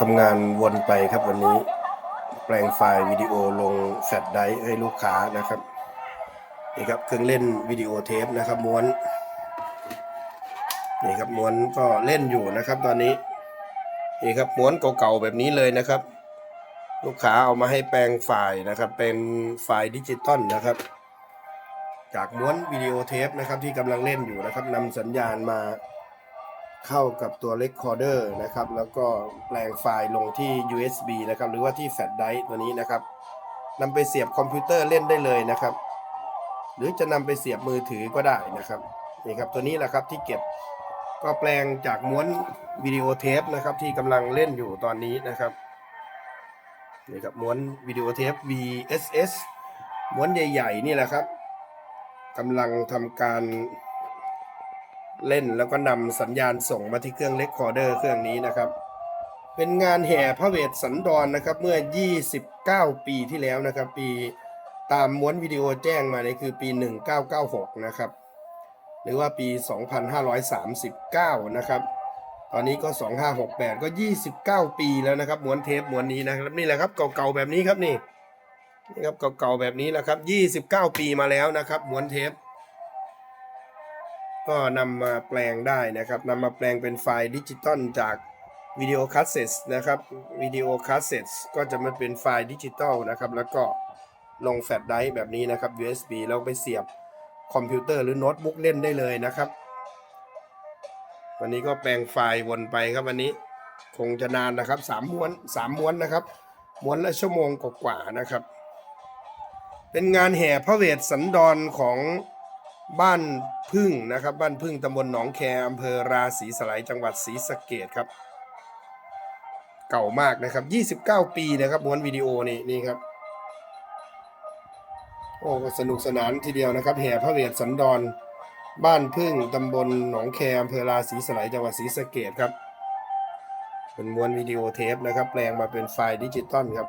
ทำงานวนไปครับวันนี้ แปลงไฟล์วิดีโอลงแฟลชไดร์ให้ลูกค้านะครับนี่ครับเครื่องเล่นวิดีโอเทปนะครับม้วนนี่ครับม้วนก็เล่นอยู่นะครับตอนนี้นี่ครับม้วนเก่าๆแบบนี้เลยนะครับ ลูกค้าเอามาให้แปลงไฟล์นะครับ เป็นไฟล์ดิจิตอลนะครับ จากม้วนวิดีโอเทปนะครับที่กำลังเล่นอยู่นะครับนำสัญญาณมา เข้ากับตัวเ e คคอร์เดอร์นะครับ แล้วก็แปลงไฟล์ลงที่ USB นะครับ หรือว่าที่แฟลชไดร์ตัวนี้นะครับนำไปเสียบคอมพิวเตอร์เล่นได้เลยนะครับ หรือจะนำไปเสียบมือถือก็ได้นะครับนี่ครับตัวนี้แหละครับที่เก็บก็แปลงจากม้วนวิดีโอเทปนะครับที่กำลังเล่นอยู่ตอนนี้นะครับนี่ครับม้วนวิดีโอเทป VSS ม้วนใหญ่ ๆ นี่แหละครับกำลังทำการ เล่นแล้วก็นำสัญญาณส่งมาที่เครื่องเ e คคอร์เดอร์เครื่องนี้นะครับ เป็นงานแห่พระเวทสันดรนะครับเมื่อ 29 ปีที่แล้วนะครับ ปีตามม้วนวิดีโอแจ้งมาเนี่ยคือปี 1996 นะครับ หรือว่าปี 2539 นะครับ ตอนนี้ก็ 2568 ก็ 29 ปีแล้วนะครับม้วนเทปม้วนนี้นะครับนี่แหละครับเก่าๆแบบนี้ครับนี่นี่ครับเก่าๆแบบนี้แหละครับ 29 ปีมาแล้วนะครับม้วนเทป ก็นำมาแปลงได้นะครับนำมาแปลงเป็นไฟล์ดิจิตอลจากวิดีโอคาสเซ็ตนะครับวิดีโอคาสเซ็ตก็จะมาเป็นไฟล์ดิจิตอลนะครับแล้วก็ลงแฟลชไดร์แบบนี้นะครับ USB แล้วไปเสียบคอมพิวเตอร์หรือโน้ตบุ๊กเล่นได้เลยนะครับ วันนี้ก็แปลงไฟล์วนไปครับวันนี้คงจะนานนะครับสามม้วนสามม้วนนะครับม้วนละชั่วโมงกว่าๆนะครับ เป็นงานแห่พระเวทสันดรของ บ้านพึ่งนะครับ บ้านพึ่งตำบลหนองแคอำเภอราศีสไลยจังหวัดศรีสะเกดครับ เก่ามากนะครับ 29 ปีนะครับม้วนวิดีโอนี่นี่ครับ โอ้สนุกสนานทีเดียวนะครับ แห่พระเวทสันดร บ้านพึ่งตำบลหนองแคอำเภอราศีสไลยจังหวัดศรีสะเกดครับ เป็นม้วนวิดีโอเทปนะครับ แปลงมาเป็นไฟล์ดิจิตอลครับ